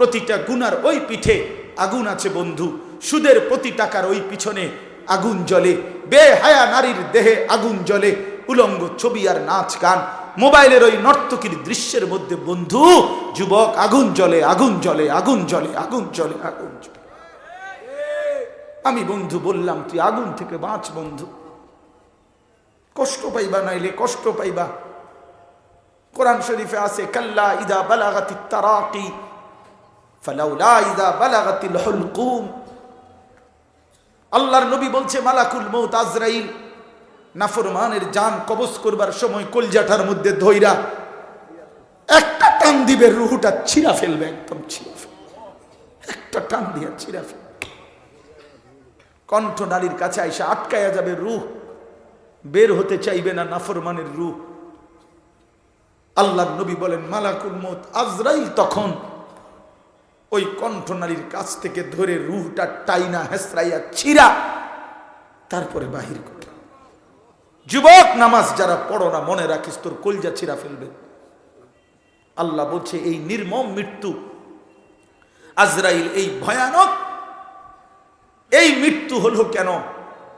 প্রতিটা গুনার ওই পিঠে আগুন আছে বন্ধু। সুদের প্রতি টাকার ওই পিছনে আগুন জ্বলে। বেহায়া নারীর দেহে আগুন জ্বলে। উলঙ্গ ছবি আর নাচ গান। মোবাইলের ওই নর্তকীর দৃশ্যের মধ্যে বন্ধু, যুবক, আগুন জ্বলে আগুন জ্বলে আগুন জ্বলে আগুন জ্বলে আগুন জ্বলে। আমি বন্ধু বললাম, তুই আগুন থেকে বাঁচ বন্ধু। কষ্ট পাইবা নাইলে কষ্ট পাইবা। কোরআন শরীফে আছে, কাল্লা ইদা বালাগাতি তারাকি ফালাউলা ইদা বালাগাতিল হুলকুম আল্লাহর নবী বলছে, মালাকুল মৌত আজরাইল, নাফরমানের জান কবজ করবার সময় কলজাটার মধ্যে ধইরা একটা টান দিবে, রুহুটা ছিঁড়া ফেলবে, একদম ছিঁড়া ফেলবে। একটা টান দিয়া ছিঁড়া ফেলবে। কণ্ঠ নারীর কাছে আইসা আটকায়া যাবে রুহ। বের হতে চাইবে না নাফরমানের রুহ। আল্লাহ নবী বলেন, মালাকুল মত আজরাইল তখন ওই কণ্ঠনালীর কাছ থেকে ধরে রুহটা টাইনা, হেসরাইয়া, ছিঁড়া, তারপরে বাহির করে যুবক, নামাজ যারা পড়ো না, মনে রাখিস তোর কলজা ছিঁড়া ফেলবে। আল্লাহ বলছে, এই নির্মম মৃত্যু, আজরাইল, এই ভয়ানক, এই মৃত্যু হলো কেন?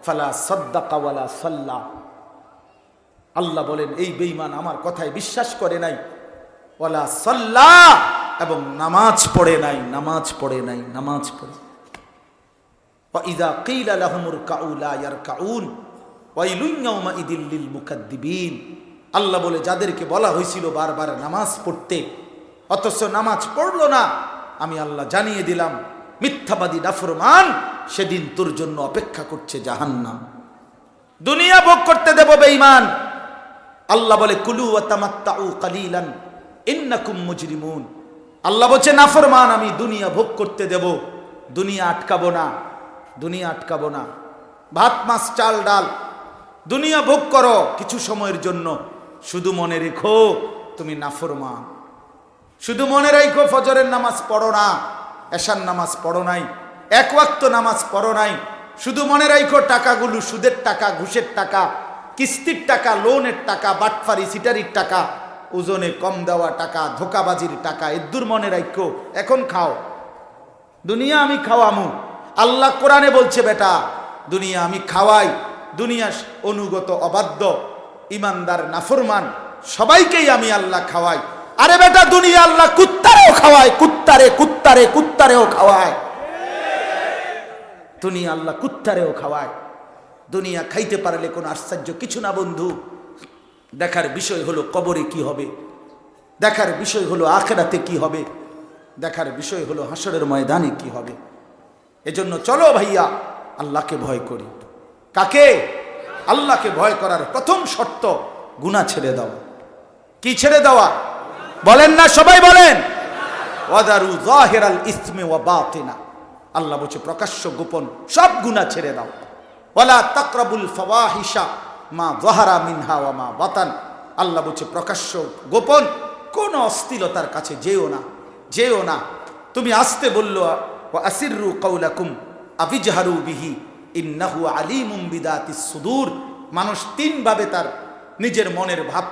ফালা সদ্দাকাওয়ালা সাল্লা। আল্লাহ বলেন, এই বেঈমান আমার কথায় বিশ্বাস করে নাই। ওয়ালা সাল্লা এবং নামাজ পড়ে নাই, নামাজ পড়ে নাই, নামাজ পড়ে। আল্লাহ বলে, যাদেরকে বলা হয়েছিল বারবার নামাজ পড়তে, অথচ নামাজ পড়ল না, আমি আল্লাহ জানিয়ে দিলাম, মিথ্যাবাদী ডাফরমান সেদিন তোর জন্য অপেক্ষা করছে জাহান্নাম। দুনিয়া ভোগ করতে দেব বেঈমান। আল্লাহ বলে, কুলু ওয়া তামাত্তাউ কালিলান, ইন্নাকুম মুজরিমুন। আল্লাহ বলছে নাফরমান আমি দুনিয়া ভোগ করতে দেব। দুনিয়া আটকাবো না, দুনিয়া আটকাবো না। ভাত, মাছ, চাল, ডাল, দুনিয়া ভোগ করো কিছু সময়ের জন্য। শুধু মনে রেখো, তুমি নাফরমান শুধু মনে রাখো, ফজরের নামাজ পড়ো না, এশার নামাজ পড়ো নাই, এক ওয়াক্ত নামাজ পড়ো নাই। শুধু মনে রাখো, টাকাগুলো সুদের টাকা, ঘুষের টাকা, কিস্তির টাকা, লোনের টাকা, বাটফারি, সিটারির টাকা ওজনে কম দেওয়া টাকা, ধোকাবাজির টাকা এদ্দুর মনে রাখো এখন খাও। দুনিয়া আমি খাওয়ামু। আল্লাহ কোরআনে বলছে, বেটা, দুনিয়া আমি খাওয়াই, দুনিয়া অনুগত অবাধ্য, ইমানদার, নাফরমান, সবাইকেই আমি আল্লাহ খাওয়াই। আরে বেটা, দুনিয়া আল্লাহ কুত্তারেও খাওয়ায়, কুত্তারে কুত্তারে, কুত্তারেও খাওয়ায়। দুনিয়া আল্লাহ কুত্তারেও খাওয়ায়। দুনিয়া খাইতে পারলে কোনো আশ্চর্য কিছু না, বন্ধু। দেখার বিষয় হলো কবরে কি হবে? দেখার বিষয় হলো আখেরাতে কি হবে? দেখার বিষয় হলো হাসরের ময়দানে কি হবে? এজন্য চলো ভাইয়া, আল্লাহকে ভয় করি। কাকে? আল্লাহকে ভয় করার প্রথম শর্ত গুণা ছেড়ে দাও কি ছেড়ে দেওয়া? বলেন না, সবাই বলেন। আল্লাহ বলছে, প্রকাশ্য গোপন সব গুণা ছেড়ে দাও। ওয়ালা তাকরাবুল ফাওয়াহিশা। মা জাহারা মিনহা ওয়া মা বাতান। আল্লাহ বলছে, প্রকাশ্য, গোপন, কোন অস্থিলতার কাছে যেও না যেও না। তুমি আসতে বলল ও আসিরু কৌলাকুম আবিজহারু বিহি, ইন্নাহু আলিমুম বিদাতিস সুদূর। মানুষ তিনভাবে তার নিজের মনের ভাব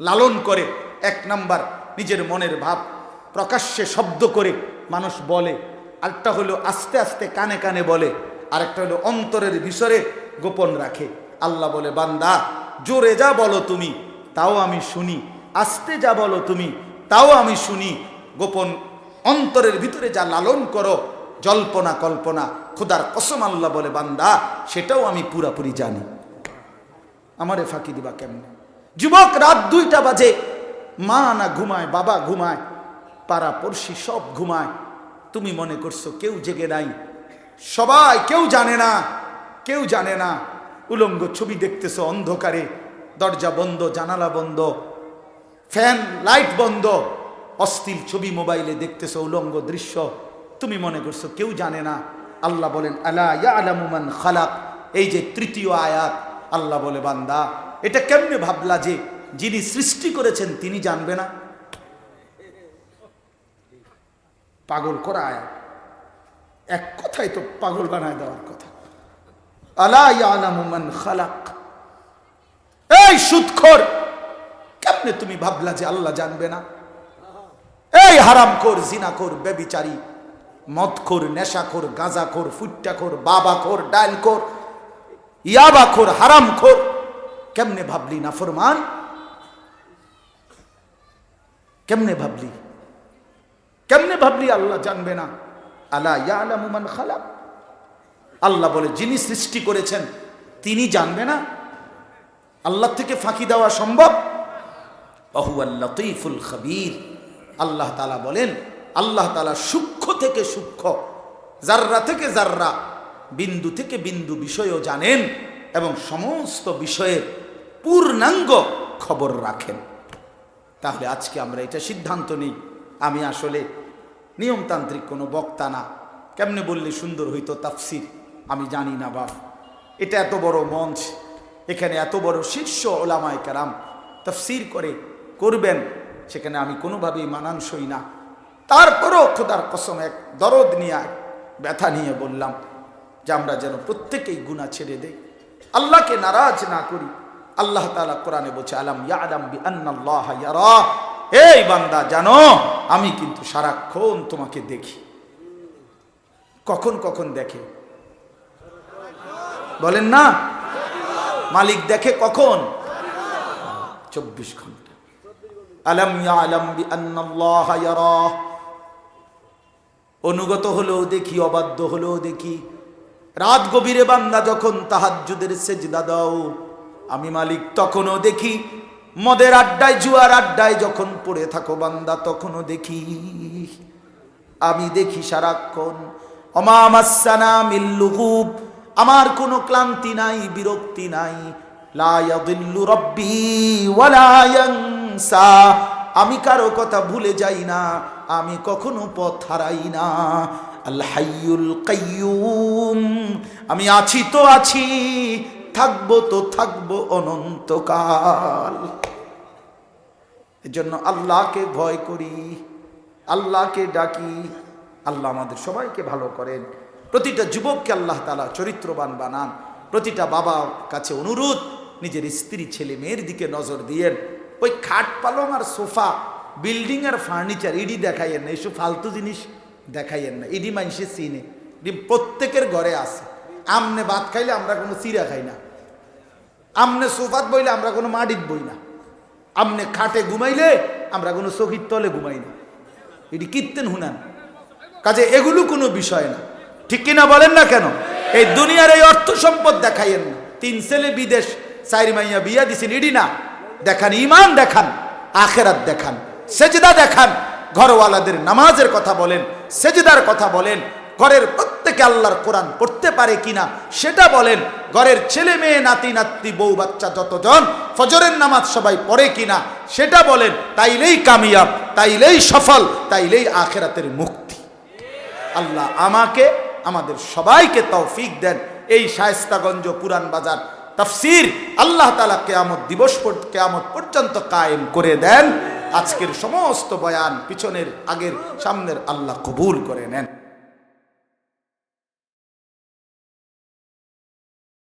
লালন করে। এক নাম্বার, নিজের মনের ভাব প্রকাশ্যে শব্দ করে মানুষ বলে। আরেকটা হলো, আস্তে আস্তে কানে কানে বলে। আরেকটা হলো, অন্তরের বিষরে গোপন রাখে। আল্লাহ বলে, বান্দা, জোরে যা বলো তুমি, তাও আমি শুনি। আস্তে যা বলো তুমি, তাও আমি শুনি। গোপন অন্তরের ভিতরে যা লালন করো, জল্পনা, কল্পনা, খোদার কসম আল্লাহ বলে, বান্দা, সেটাও আমি পুরাপুরি জানি। আমারে ফাঁকি দিবা কেমনে? যুবক, রাত দুইটা বাজে। মা না ঘুমায়, বাবা ঘুমায়, পাড়া পড়শি সব ঘুমায়। তুমি মনে করছ কেউ জেগে নাই। সবাই কেউ জানে না, কেউ জানে না। উলঙ্গ ছবি দেখতেছো অন্ধকারে, দরজা বন্ধ, জানালা বন্ধ, ফ্যান, লাইট বন্ধ, অস্থির ছবি মোবাইলে দেখতেছো উলঙ্গ দৃশ্য, তুমি মনে করছ কেউ জানে না। আল্লাহ বলেন, আলা ইয়ালামুমান খালাক? এই যে তৃতীয় আয়াত, আল্লাহ বলে, বান্দা, এটা কেমনে ভাবলা যে যিনি সৃষ্টি করেছেন তিনি জানবে না? পাগল করা আয়াত। এক কথাই তো পাগল বানায় দেওয়ার কথা। আলা ইয়ালামুমান খালাক? এই সুদখোর কেমনে তুমি ভাবলা যে আল্লাহ জানবে না? এই এই হারামখোর, জিনাখোর বেবিচারী মদখোর, নেশাখোর, গাঁজাখোর, ফুট্টাখোর, বাবাখোর ডাইলখোর ইয়াবাখোর, হারামখোর, কেমনে ভাবলি না ফরমান? কেমনে ভাবলি? কেমনে ভাবলি আল্লাহ জানবে না? আলা ইয়ালামু মান খালাক? আল্লাহ বলে, যিনি সৃষ্টি করেছেন, তিনি জানবে না? আল্লাহ থেকে ফাঁকি দেওয়া সম্ভব? বাহু আল্লাহ তৈফুল খবির। আল্লাহ তালা বলেন, আল্লাহ তালা সূক্ষ্ম থেকে সূক্ষ্ম জাররা থেকে জাররা বিন্দু থেকে বিন্দু বিষয়ও জানেন এবং সমস্ত বিষয়ের পূর্ণাঙ্গ খবর রাখেন। তাহলে আজকে আমরা এটা সিদ্ধান্ত নিই। আমি আসলে নিয়মতান্ত্রিক কোনো বক্তা না। কেমনে বললে সুন্দর হইতো তাফসির? আমি জানি না বাপ। এটা এত বড় মঞ্চ, এখানে এত বড় শীর্ষ ওলামায় কারাম তফসির করে, করবেন, সেখানে আমি কোনোভাবেই মানানসই না। তারপরও খোদার কসম এক দরদ নিয়ে, এক ব্যথা নিয়ে বললাম যে আমরা যেন প্রত্যেকেই গুণা ছেড়ে দেই। আল্লাহকে নারাজ না করি। আল্লাহ তাআলা কোরআনে বলছে, আলাম ইয়ালাম বি আন্নাল্লাহ ইয়ারা। এই বান্দা, জানো, আমি কিন্তু সারাক্ষণ তোমাকে দেখি। কখন কখন দেখে? বলেন না? মালিক দেখে কখন? চব্বিশ ঘণ্টা। আলম ইয়ারা। অনুগত হলেও দেখি, অবাধ্য হলেও দেখি। রাত গভীরে বান্দা যখন তাহাজ্জুদের সেজদা দাও, আমি মালিক তখনও দেখি। মদের আড্ডায়, জুয়ার আড্ডায় যখন পড়ে থাকো বান্দা, তখনও দেখি। আমি দেখি সারাক্ষণ। অমামাসানা মিল্লুহুব আমার কোনো ক্লান্তি নাই, বিরক্তি নাই। আমি কারও কথা ভুলে যাই না, আমি কখনো পথ হারাই না। আল হাইয়ুল কাইয়ুম। আমি আছি তো আছি, থাকব তো থাকব অনন্তকাল। এজন্য আল্লাহকে ভয় করি, আল্লাহকে ডাকি, আল্লাহ আমাদের সবাইকে ভালো করেন। প্রতিটা যুবককে আল্লাহ তালা চরিত্রবান বানান। প্রতিটা বাবার কাছে অনুরোধ, নিজের স্ত্রী, ছেলে, মেয়ের দিকে নজর দিয়েন। ওই খাট পালং আর সোফা, বিল্ডিং আর ফার্নিচার, ইডি দেখাইয়েন না এইসব ফালতু জিনিস দেখাইয়েন না। ইডি মানুষের চিনে ইডি প্রত্যেকের ঘরে আছে। আমনে ভাত খাইলে আমরা কোনো চিরা খাই না। আমনে সোফাত বইলে আমরা কোনো মাটিত বই না। আমনে খাটে ঘুমাইলে আমরা কোনো চকির তলে ঘুমাই না। এটি কীর্তেন হুনান। কাজে এগুলো কোনো বিষয় না। ঠিক কিনা বলেন না কেন? এই দুনিয়ার এই অর্থ সম্পদ দেখাইয়েন না। তিন ছেলে বিদেশ, চারি মাইয়া বিয়া দিছেন, ইডি না। দেখান ইমান দেখান, আখেরাত দেখান, সেজদা দেখান, ঘরওয়ালাদের নামাজের কথা বলেন, সেজদার কথা বলেন, ঘরের প্রত্যেকে আল্লাহর কোরআন পড়তে পারে কিনা সেটা বলেন, ঘরের ছেলে মেয়ে, নাতি নাতি বউ, বাচ্চা যতজন ফজরের নামাজ সবাই পড়ে কিনা সেটা বলেন, তাইলেই কামিয়াব, তাইলেই সফল, তাইলেই আখেরাতের মুক্তি। আল্লাহ আমাকে আমাদের সবাইকে তৌফিক দেন। এই শায়স্তাগঞ্জ পুরান বাজার তাফসির আল্লাহ তালা কেয়ামত দিবস কেয়ামত পর্যন্ত কায়েম করে দেন। আজকের সমস্ত বয়ান পিছনের আগের সামনের আল্লাহ কবুল করে নেন।